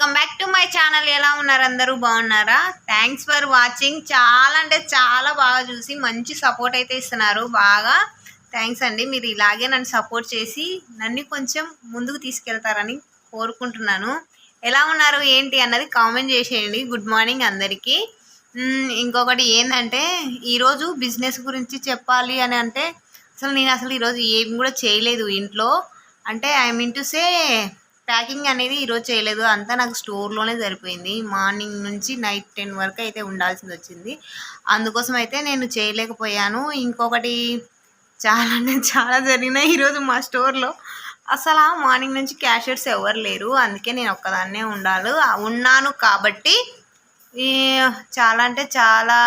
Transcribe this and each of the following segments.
Welcome back to my channel. ఎలా ఉన్నారు అందరూ? బాగున్నారా? థ్యాంక్స్ ఫర్ వాచింగ్ చాలా అంటే చాలా బాగా చూసి మంచి సపోర్ట్ అయితే ఇస్తున్నారు. బాగా థ్యాంక్స్ అండి. మీరు ఇలాగే నన్ను సపోర్ట్ చేసి నన్ను కొంచెం ముందుకు తీసుకెళ్తారని కోరుకుంటున్నాను. ఎలా ఉన్నారు? ఏంటి? అన్నది కామెంట్ చేసేయండి. గుడ్ మార్నింగ్ అందరికీ. ఇంకొకటి ఏంటంటే ఈరోజు బిజినెస్ గురించి చెప్పాలి అని అంటే అసలు నేను అసలు ఈరోజు ఏం కూడా చేయలేదు ఇంట్లో. అంటే I mean to say packing అనేది ఈరోజు చేయలేదు. అంతా నాకు స్టోర్లోనే సరిపోయింది. మార్నింగ్ నుంచి నైట్ టెన్ వరకు అయితే ఉండాల్సింది వచ్చింది. అందుకోసం అయితే నేను చేయలేకపోయాను. ఇంకొకటి చాలా చాలా జరిగినాయి ఈరోజు మా స్టోర్లో. అసలు మార్నింగ్ నుంచి క్యాషియర్స్ ఎవరు లేరు. అందుకే నేను ఒక్కదాన్నే ఉండాలి. ఉన్నాను కాబట్టి చాలా అంటే చాలా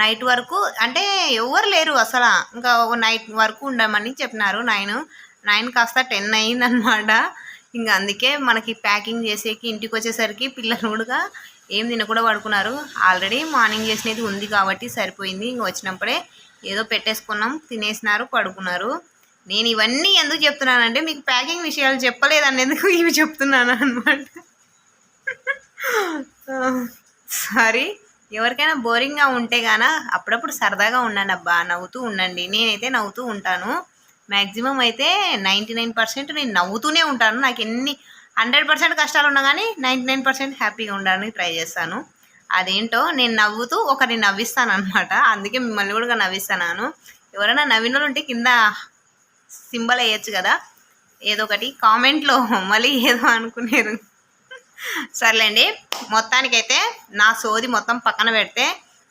నైట్ వరకు అంటే ఎవరు లేరు అసలు. ఇంకా నైట్ వరకు ఉండమని చెప్పినారు నైన్. నైన్ కాస్త టెన్ అయిందనమాట ఇంకా అందుకే మనకి ప్యాకింగ్ చేసేకి ఇంటికి వచ్చేసరికి పిల్లలు కూడా ఏం తినకుండా పడుకున్నారు. ఆల్రెడీ మార్నింగ్ చేసినది ఉంది కాబట్టి సరిపోయింది. ఇంక వచ్చినప్పుడే ఏదో పెట్టేసుకున్నాం తినేసినారు పడుకున్నారు. నేను ఇవన్నీ ఎందుకు చెప్తున్నానంటే మీకు ప్యాకింగ్ విషయాలు చెప్పలేదనేందుకు ఇవి చెప్తున్నాను అనమాట సారీ. ఎవరికైనా బోరింగ్గా ఉంటే గాన అప్పుడప్పుడు సరదాగా ఉండండి అబ్బా నవ్వుతూ ఉండండి. నేనైతే నవ్వుతూ ఉంటాను. మ్యాక్సిమం అయితే నైంటీ నైన్ పర్సెంట్ నేను నవ్వుతూనే ఉంటాను. నాకు ఎన్ని హండ్రెడ్ పర్సెంట్ కష్టాలు ఉన్నా కానీ నైంటీ నైన్ పర్సెంట్ హ్యాపీగా ఉండడానికి ట్రై చేస్తాను. అదేంటో నేను నవ్వుతూ ఒకరిని నవ్విస్తాను అనమాట అందుకే మిమ్మల్ని కూడా నవ్విస్తాను ఎవరైనా నవ్విన వాళ్ళు ఉంటే కింద సింబల్ వేయచ్చు కదా. ఏదో ఒకటి కామెంట్లో మళ్ళీ ఏదో అనుకునేరు. సర్లేండి. మొత్తానికైతే నా సోది మొత్తం పక్కన పెడితే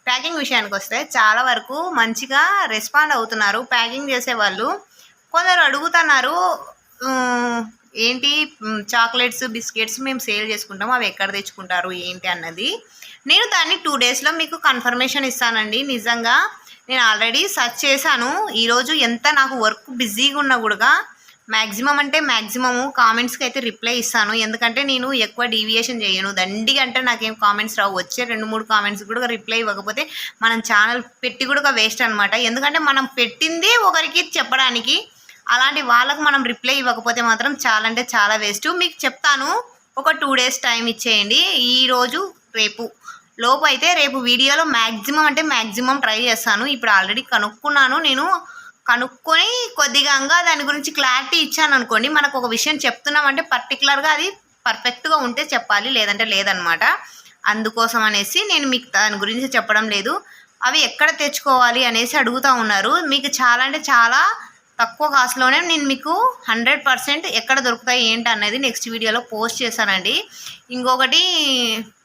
ప్యాకింగ్ విషయానికి వస్తే చాలా వరకు మంచిగా రెస్పాండ్ అవుతున్నారు. ప్యాకింగ్ చేసేవాళ్ళు కొందరు అడుగుతున్నారు ఏంటి చాక్లెట్స్ బిస్కెట్స్ మేము సేల్ చేసుకుంటాం అవి ఎక్కడ తెచ్చుకుంటారు ఏంటి అన్నది? నేను దాన్ని టూ డేస్లో మీకు కన్ఫర్మేషన్ ఇస్తానండి. నిజంగా నేను ఆల్రెడీ సెర్చ్ చేశాను. ఈరోజు ఎంత నాకు వర్క్ బిజీగా ఉన్నా కూడా మ్యాక్సిమం అంటే మ్యాక్సిమము కామెంట్స్కి అయితే రిప్లై ఇస్తాను. ఎందుకంటే నేను ఎక్కువ డీవియేషన్ చేయను. దండిగా అంటే నాకేం కామెంట్స్ రావు. వచ్చే రెండు మూడు కామెంట్స్ కూడా రిప్లై ఇవ్వకపోతే మనం ఛానల్ పెట్టి కూడా వేస్ట్ అనమాట ఎందుకంటే మనం పెట్టింది ఒకరికి చెప్పడానికి అలాంటి వాళ్ళకు మనం రిప్లై ఇవ్వకపోతే మాత్రం చాలా అంటే చాలా వేస్ట్ మీకు చెప్తాను ఒక టూ డేస్ టైం ఇచ్చేయండి. ఈరోజు రేపు లోపు అయితే రేపు వీడియోలో మ్యాక్సిమం అంటే మ్యాక్సిమం ట్రై చేస్తాను. ఇప్పుడు ఆల్రెడీ కనుక్కున్నాను. నేను కనుక్కొని కొద్దిగా దాని గురించి క్లారిటీ ఇచ్చాను అనుకోండి మనకు ఒక విషయం చెప్తున్నామంటే పర్టికులర్గా అది పర్ఫెక్ట్గా ఉంటే చెప్పాలి లేదంటే లేదనమాట అందుకోసం అనేసి నేను మీకు దాని గురించి చెప్పడం లేదు. అవి ఎక్కడ తెచ్చుకోవాలి అనేసి అడుగుతూ ఉన్నారు. మీకు చాలా అంటే చాలా తక్కువ కాస్ట్లోనే నేను మీకు హండ్రెడ్ పర్సెంట్ ఎక్కడ దొరుకుతాయి ఏంటి అనేది నెక్స్ట్ వీడియోలో పోస్ట్ చేశానండి. ఇంకొకటి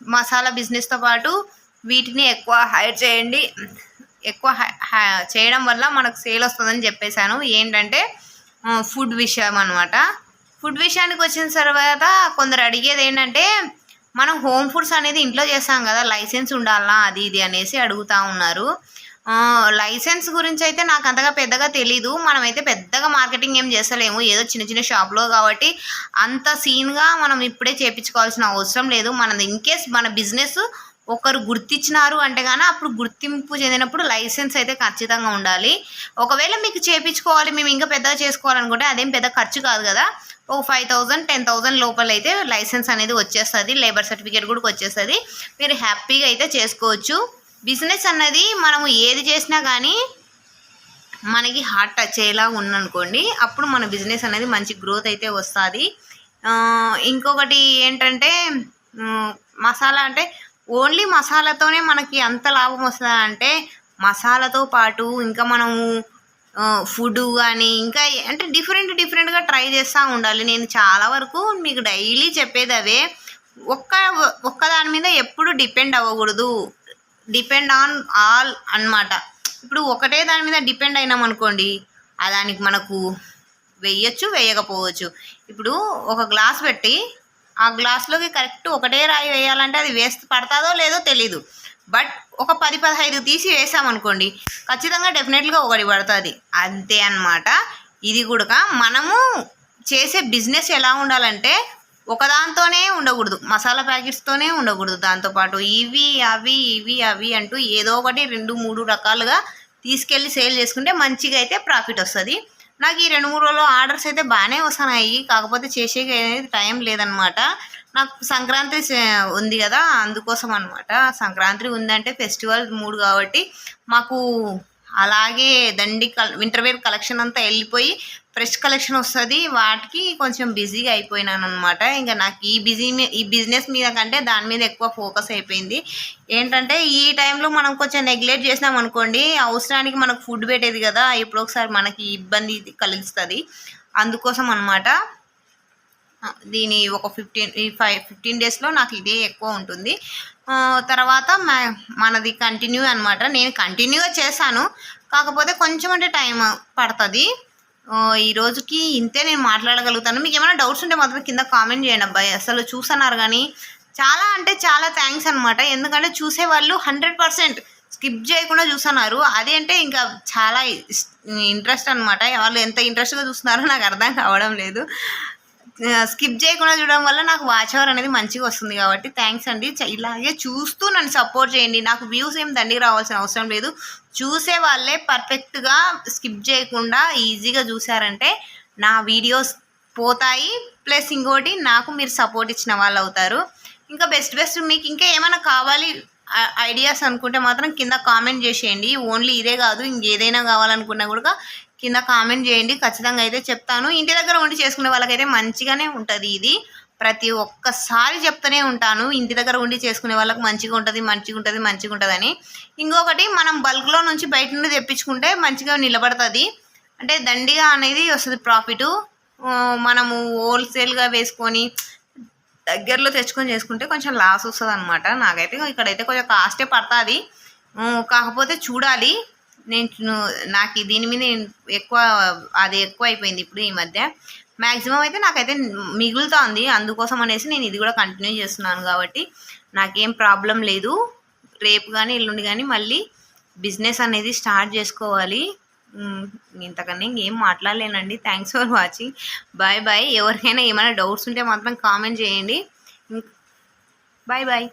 మసాలా బిజినెస్తో పాటు వీటిని ఎక్కువ హైర్ చేయండి. ఎక్కువ హై- హై- చేయడం వల్ల మనకు సేల్ వస్తుందని చెప్పేశాను. ఏంటంటే ఫుడ్ విషయం అనమాట ఫుడ్ విషయానికి వచ్చిన తర్వాత కొందరు అడిగేది ఏంటంటే మనం హోమ్ ఫుడ్స్ అనేది ఇంట్లో చేస్తాం కదా లైసెన్స్ ఉండాలా అది ఇది అనేసి అడుగుతూ ఉన్నారు. లైసెన్స్ గురించి అయితే నాకు అంతగా పెద్దగా తెలీదు. మనమైతే పెద్దగా మార్కెటింగ్ ఏం చేస్తలేము. ఏదో చిన్న చిన్న షాప్లో కాబట్టి అంత సీన్గా మనం ఇప్పుడే చేపించుకోవాల్సిన అవసరం లేదు. మనది ఇన్ కేస్ మన బిజినెస్ ఒకరు గుర్తించినారు అంటే కానీ అప్పుడు గుర్తింపు చెందినప్పుడు లైసెన్స్ అయితే ఖచ్చితంగా ఉండాలి. ఒకవేళ మీకు చేపించుకోవాలి మేము ఇంకా పెద్దగా చేసుకోవాలనుకుంటే అదేం పెద్ద ఖర్చు కాదు కదా. ఒక ఫైవ్ థౌజండ్ టెన్ థౌజండ్ లోపల అయితే లైసెన్స్ అనేది వచ్చేస్తుంది. లేబర్ సర్టిఫికేట్ కూడా వచ్చేస్తుంది. మీరు హ్యాపీగా అయితే చేసుకోవచ్చు. బిజినెస్ అన్నది మనము ఏది చేసినా కానీ మనకి హార్ట్ టచ్ అయ్యేలా ఉందనుకోండి అప్పుడు మన బిజినెస్ అనేది మంచి గ్రోత్ అయితే వస్తుంది. ఇంకొకటి ఏంటంటే మసాలా అంటే ఓన్లీ మసాలాతోనే మనకి అంత లాభం వస్తుందా అంటే మసాలాతో పాటు ఇంకా మనము ఫుడ్ కానీ ఇంకా అంటే డిఫరెంట్ డిఫరెంట్గా ట్రై చేస్తూ ఉండాలి. నేను చాలా వరకు మీకు డైలీ చెప్పేది అవే. ఒక్క ఒక్క దాని మీద ఎప్పుడు డిపెండ్ అవ్వకూడదు. డిపెండ్ ఆన్ ఆల్ అన్నమాట. ఇప్పుడు ఒకటే దాని మీద డిపెండ్ అయినాం అనుకోండి ఆ దానికి మనకు వేయచ్చు వేయకపోవచ్చు. ఇప్పుడు ఒక గ్లాస్ పెట్టి ఆ గ్లాస్లోకి కరెక్ట్ ఒకటే రాయి వేయాలంటే అది వేస్ట్ పడతాదో లేదో తెలీదు. బట్ ఒక పది పదహైదు తీసి వేసామనుకోండి ఖచ్చితంగా డెఫినెట్గా ఒకటి పడుతుంది. అంతే అన్నమాట. ఇది కూడా మనము చేసే బిజినెస్ ఎలా ఉండాలంటే ఒకదాంతోనే ఉండకూడదు. మసాలా ప్యాకెట్స్తోనే ఉండకూడదు. దాంతోపాటు ఇవి అవి ఇవి అవి అంటూ ఏదో ఒకటి రెండు మూడు రకాలుగా తీసుకెళ్ళి సేల్ చేసుకుంటే మంచిగా అయితే ప్రాఫిట్ వస్తుంది. నాకు ఈ రెండు మూడు రోజులు ఆర్డర్స్ అయితే బాగానే వస్తున్నాయి. కాకపోతే చేసే అనేది టైం లేదనమాట నాకు సంక్రాంతి ఉంది కదా అందుకోసం అనమాట సంక్రాంతి ఉందంటే ఫెస్టివల్ మూడు కాబట్టి మాకు అలాగే దండి కల్ వింటర్ వేర్ కలెక్షన్ అంతా వెళ్ళిపోయి ఫ్రెష్ కలెక్షన్ వస్తుంది. వాటికి కొంచెం బిజీగా అయిపోయినాను అనమాట ఇంకా నాకు ఈ బిజీ ఈ బిజినెస్ మీద కంటే దాని మీద ఎక్కువ ఫోకస్ అయిపోయింది. ఏంటంటే ఈ టైంలో మనం కొంచెం నెగ్లెక్ట్ చేసినాం అనుకోండి అవసరానికి మనకు ఫుడ్ పెట్టేది కదా ఇప్పుడు ఒకసారి మనకి ఇబ్బంది కలిగిస్తుంది. అందుకోసం అనమాట దీని ఒక ఫిఫ్టీన్ ఈ ఫైవ్ ఫిఫ్టీన్ డేస్లో నాకు ఇదే ఎక్కువ ఉంటుంది. తర్వాత మ- మనది కంటిన్యూ అనమాట నేను కంటిన్యూగా చేశాను. కాకపోతే కొంచెం అంటే టైం పడుతుంది. ఈ రోజుకి ఇంతే నేను మాట్లాడగలుగుతాను. మీకు ఏమైనా డౌట్స్ ఉంటే మాత్రం కింద కామెంట్ చేయండి అబ్బాయి అసలు చూసన్నారు కానీ చాలా అంటే చాలా థ్యాంక్స్ అనమాట ఎందుకంటే చూసే వాళ్ళు హండ్రెడ్ పర్సెంట్ స్కిప్ చేయకుండా చూస్తున్నారు. అదేంటే అంటే ఇంకా చాలా ఇంట్రెస్ట్ అనమాట వాళ్ళు ఎంత ఇంట్రెస్ట్గా చూస్తున్నారో నాకు అర్థం కావడం లేదు. స్కిప్ చేయకుండా చూడడం వల్ల నాకు వాచ్ అవర్ అనేది మంచిగా వస్తుంది కాబట్టి థ్యాంక్స్ అండి. ఇలాగే చూస్తూ నన్ను సపోర్ట్ చేయండి. నాకు వ్యూస్ ఏం దండికి రావాల్సిన అవసరం లేదు. చూసే వాళ్ళే పర్ఫెక్ట్గా స్కిప్ చేయకుండా ఈజీగా చూసారంటే నా వీడియోస్ పోతాయి. ప్లస్ ఇంకోటి నాకు మీరు సపోర్ట్ ఇచ్చిన వాళ్ళు అవుతారు. ఇంకా బెస్ట్ బెస్ట్ మీకు ఇంకా ఏమైనా కావాలి ఐడియాస్ అనుకుంటే మాత్రం కింద కామెంట్ చేసేయండి. ఓన్లీ ఇదే కాదు ఇంకేదైనా కావాలనుకున్నా కూడా కింద కామెంట్ చేయండి ఖచ్చితంగా అయితే చెప్తాను. ఇంటి దగ్గర ఉండి చేసుకునే వాళ్ళకైతే మంచిగానే ఉంటుంది ఇది. ప్రతి ఒక్కసారి చెప్తూనే ఉంటాను ఇంటి దగ్గర ఉండి చేసుకునే వాళ్ళకి మంచిగా ఉంటుంది మంచిగా ఉంటుంది మంచిగా ఉంటుందని. ఇంకొకటి మనం బల్క్లో నుంచి బయట నుండి తెప్పించుకుంటే మంచిగా నిలబడుతుంది. అంటే దండిగా అనేది వస్తుంది ప్రాఫిట్ మనము హోల్సేల్గా వేసుకొని దగ్గరలో తెచ్చుకొని చేసుకుంటే కొంచెం లాస్ వస్తుంది అనమాట నాకైతే ఇక్కడైతే కొంచెం కాస్టే పడుతుంది. కాకపోతే చూడాలి. నేను నాకు దీని మీద ఎక్కువ అది ఎక్కువ అయిపోయింది ఇప్పుడు ఈ మధ్య. మ్యాక్సిమం అయితే నాకైతే మిగులుతా ఉంది. అందుకోసం అనేసి నేను ఇది కూడా కంటిన్యూ చేస్తున్నాను కాబట్టి నాకేం ప్రాబ్లం లేదు. రేపు కానీ ఎల్లుండి కానీ మళ్ళీ బిజినెస్ అనేది స్టార్ట్ చేసుకోవాలి. ఇంతకన్నా ఇంకేం మాట్లాడలేనండి. Thanks for watching bye bye ఎవరికైనా ఏమైనా డౌట్స్ ఉంటే మాత్రం కామెంట్ చేయండి. Bye bye